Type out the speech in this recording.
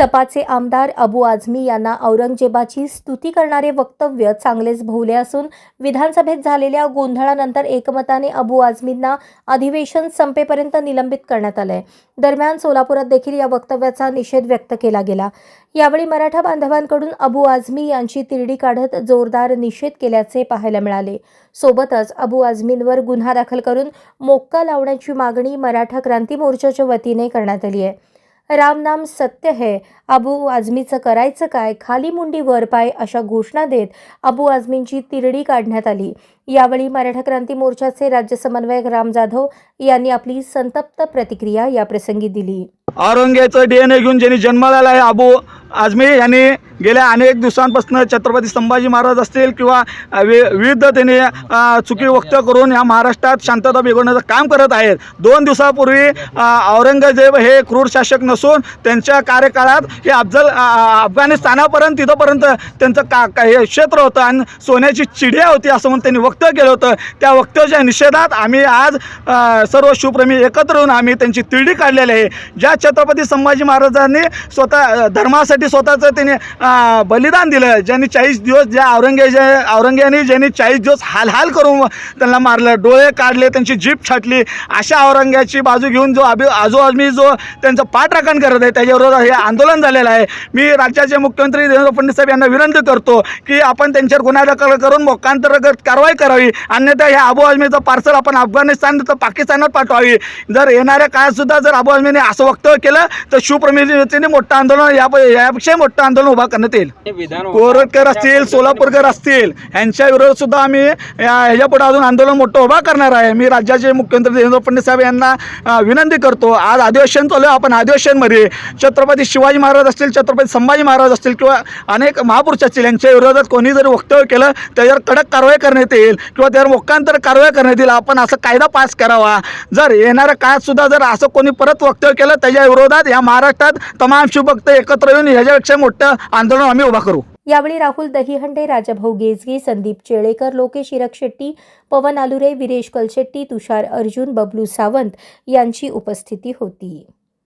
सपाचे आमदार अबू आझमी यांना औरंगजेबाची स्तुती करणारे वक्तव्य चांगलेच भोवले असून विधानसभेत झालेल्या गोंधळानंतर एकमताने अबू आझमींना अधिवेशन संपेपर्यंत निलंबित करण्यात आलंय. दरम्यान सोलापुरात देखील या वक्तव्याचा निषेध व्यक्त केला गेला. यावेळी मराठा बांधवांकडून अबू आझमी यांची तिरडी काढत जोरदार निषेध केल्याचे पाहायला मिळाले. सोबतच अबू आझमींवर गुन्हा दाखल करून मोक्का लावण्याची मागणी मराठा क्रांती मोर्चाच्या वतीने करण्यात आली आहे. रामनाम सत्य है. अबू आझमीचं करायचं काय? खाली मुंडी वर पाय अशा घोषणा देत अबू आझमींची तिरडी काढण्यात आली. यावेळी मराठा क्रांती मोर्चाचे राज्य समन्वयक राम जाधव यांनी आपली संतप्त प्रतिक्रिया याप्रसंगी दिली. औरंगेचं डीएनए घेऊन ज्यांनी जन्माला आहे अबू आझमी यांनी गेल्या अनेक दिवसांपासून छत्रपती संभाजी महाराज असतील किंवा वि विविध त्यांनी चुकी व्यक्त करून या महाराष्ट्रात शांतता बिघडण्याचं काम करत आहेत. दोन दिवसापूर्वी औरंगजेब हे क्रूर शासक नसून त्यांच्या कार्यकाळात हे अफजल अफगाणिस्तानापर्यंत तिथंपर्यंत त्यांचं का का- हे क्षेत्र होतं आणि सोन्याची चिड्या होती असं म्हणून त्यांनी वक्तव्य केलं होतं. त्या वक्तव्याच्या निषेधात आम्ही आज सर्व शिवप्रेमी एकत्र येऊन आम्ही त्यांची तिरडी काढलेली आहे. ज्या छत्रपती संभाजी महाराजांनी स्वतः धर्मासाठी स्वतःचं त्यांनी बलिदान दिलं. ज्यांनी चाळीस दिवस ज्या औरंगजे औरंग्याने ज्यांनी चाळीस दिवस हाल हाल करून त्यांना मारलं डोळे काढले त्यांची जीप छाटली अशा औरंग्याची बाजू घेऊन जो अभि आजोआजमी जो त्यांचं पाठराखण करत आहे त्याच्याबरोबर हे आंदोलन झालेलं आहे. मी राज्याचे मुख्यमंत्री देवेंद्र फडणवीस साहेब यांना विनंती करतो की आपण त्यांच्यावर गुन्हा दाखल करून मोक्कांतर्गत कारवाई करावी. अन्यथा ह्या अबू आजमीचं पार्सल आपण अफगाणिस्तान तर पाकिस्तानात पाठवावी. जर येणाऱ्या काळातसुद्धा जर अबू आजमीने असं वक्तव्य केलं तर शिवप्रमितीने मोठं आंदोलन या यापेक्षा मोठं आंदोलन उभा येईल. विधान कोरटकर असतील सोलापूरकर असतील यांच्या विरोधात सुद्धा आम्ही या- ह्याच्या पुढे अजून आंदोलन मोठं उभा करणार आहे. मी राज्याचे मुख्यमंत्री देवेंद्र फडणवीस साहेब यांना विनंती करतो. आज अधिवेशन चालू आहे. आपण अधिवेशनमध्ये छत्रपती शिवाजी महाराज असतील छत्रपती संभाजी महाराज असतील किंवा अनेक महापुरुष असतील यांच्या विरोधात कोणी जरी वक्तव्य केलं त्याच्यावर कडक कारवाई करण्यात येईल किंवा त्यावर मोक्कांतर कारवाई करण्यात येईल. आपण असं कायदा पास करावा. जर येणाऱ्या काळात सुद्धा जर असं कोणी परत वक्तव्य केलं त्याच्या विरोधात या महाराष्ट्रात तमाम शिवभक्त एकत्र येऊन ह्याच्यापेक्षा मोठं आंदोलन आम्ही उभा करू. यावेळी राहुल दहीहंडे राजाभाऊ गेजगे संदीप चेळेकर लोकेश हिरक शेट्टी पवन आलुरे विरेश कलशेट्टी तुषार अर्जुन बबलू सावंत यांची उपस्थिती होती.